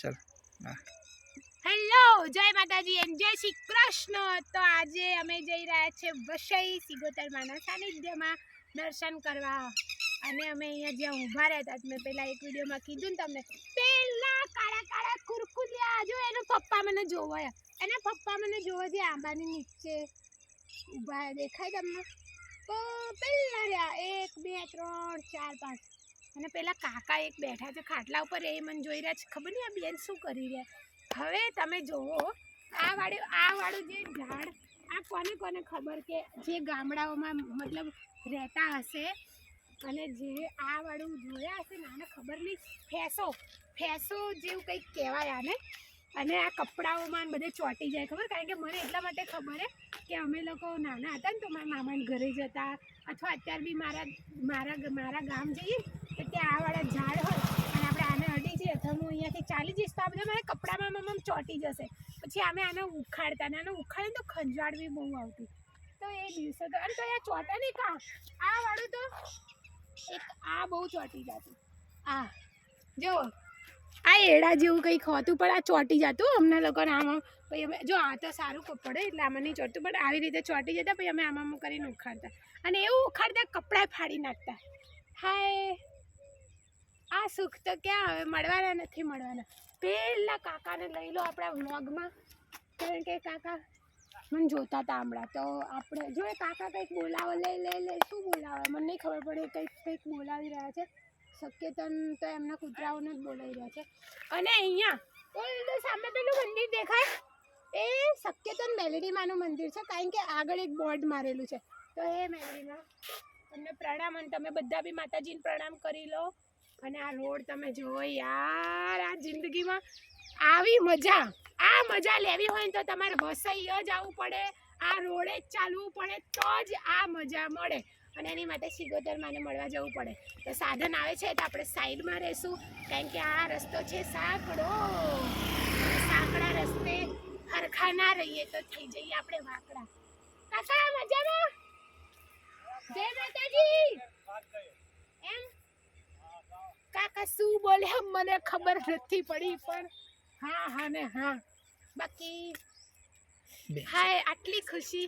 ચાલ હેલો, જય માતાજી એન્ડ જય શ્રી કૃષ્ણ. તો આજે અમે જઈ રહ્યા છે વસઈ સિગોતર માના સાનિધ્યમાં દર્શન કરવા. અને અમે અહીંયા જ્યાં ઊભા રહેતા મેં પહેલા એક વિડીયોમાં કીધું ને તમને, પહેલાં કાળા કાળા કુરકુલિયા જો એનો પપ્પા મને જોવા એના પપ્પા મને જોવા છે આંબાની નીચે ઊભા દેખાય તમને. પેલા રહ્યા, એક, બે, ત્રણ, ચાર, પાંચ. અને પેલા કાકા એક બેઠા છે ખાટલા ઉપર, એ મને જોઈ રહ્યા છે. ખબર નહીં આ બેન શું કરી રહ્યા. હવે તમે જુઓ આ વાળું આ વાળું જે ઝાડ, આ કોને કોને ખબર કે જે ગામડાઓમાં મતલબ રહેતા હશે અને જે આ વાળું જોયા હશે ને ખબર નહીં. ફેંસો ફેંસો જેવું કંઈક કહેવાય આને. અને આ કપડાઓમાં બધે ચોંટી જાય, ખબર? કારણ કે મને એટલા માટે ખબર હે કે અમે લોકો નાના હતા ને, તો મારા મામાના ઘરે જતા. અથવા અત્યારે બી મારા મારા મારા ગામ જઈએ ત્યાં આ વાળા ઝાડ હોય અને આપણે આને અડી જઈએ તો હું અહીંયાથી ચાલી જઈશ તો આ બધા મારા કપડામાં મમ્મ ચોંટી જશે. પછી અમે આને ઉખાડતા અને આને ઉખાડીને તો ખંજાળ બી બહુ આવતી. તો એ દિવસો તો અને તો અહીંયા ચોંટે નહીં કાં? આ વાળું તો એક આ બહુ ચોંટી જતું. આ, જો, આ એડા જેવું કંઈક હોતું પણ આ ચોંટી જતું અમને લોકોને આમાં. પછી અમે જો, આ તો સારું કપડે એટલે આમાં નહીં ચોંટતું, પણ આવી રીતે ચોંટી જતા પછી અમે આમાં કરીને ઉખાડતા. અને એવું ઉખાડતા કપડાં ફાડી નાખતા. હાય. સુખ તો ક્યાં હવે મળવાના નથી મળવાના. પહેલાં કાકાને લઈ લો આપણા વ્લોગમાં. કારણ કે કાકા મને જોતા હતા હમણાં. તો આપણે જો એ કાકા કંઈક બોલાવે લઈ લઈ લે, શું બોલાવે? મને નહીં ખબર પડે કંઈક કંઈક બોલાવી રહ્યા છે. શક્યતન તો એમના કૂતરાઓને જ બોલાવી રહ્યા છે. અને અહીંયા ઓલું સામે પેલું મંદિર દેખાય? એ શક્યતન મેલેડીમાનું મંદિર છે, કારણ કે આગળ એક બોર્ડ મારેલું છે. તો એ મેલેડીમાં તમને પ્રણામ અને તમે બધા બી માતાજીને પ્રણામ કરી લો. અને આ રોડ તમે જુઓ યાર, આ જિંદગીમાં આવી મજા, આ મજા લેવી હોય તો તમારે વસઈ જ આવવું પડે, આ રોડે જ ચાલવું પડે તો જ આ મજા મળે. અને એની માટે સિગોદર માને મળવા જવું પડે. તો સાધન આવે છે તો આપણે સાઈડમાં રહેશું, કારણ કે આ રસ્તો છે સાંકડો. સાંકડા રસ્તે હરખા ના રહીએ તો થઈ જઈએ આપણે વાંકડા. કાકા, મજામાં જય માતાજી એમ શું બોલ્યા મને ખબર નથી પડી પણ હા હા ને હા. બાકી હાય આટલી ખુશી.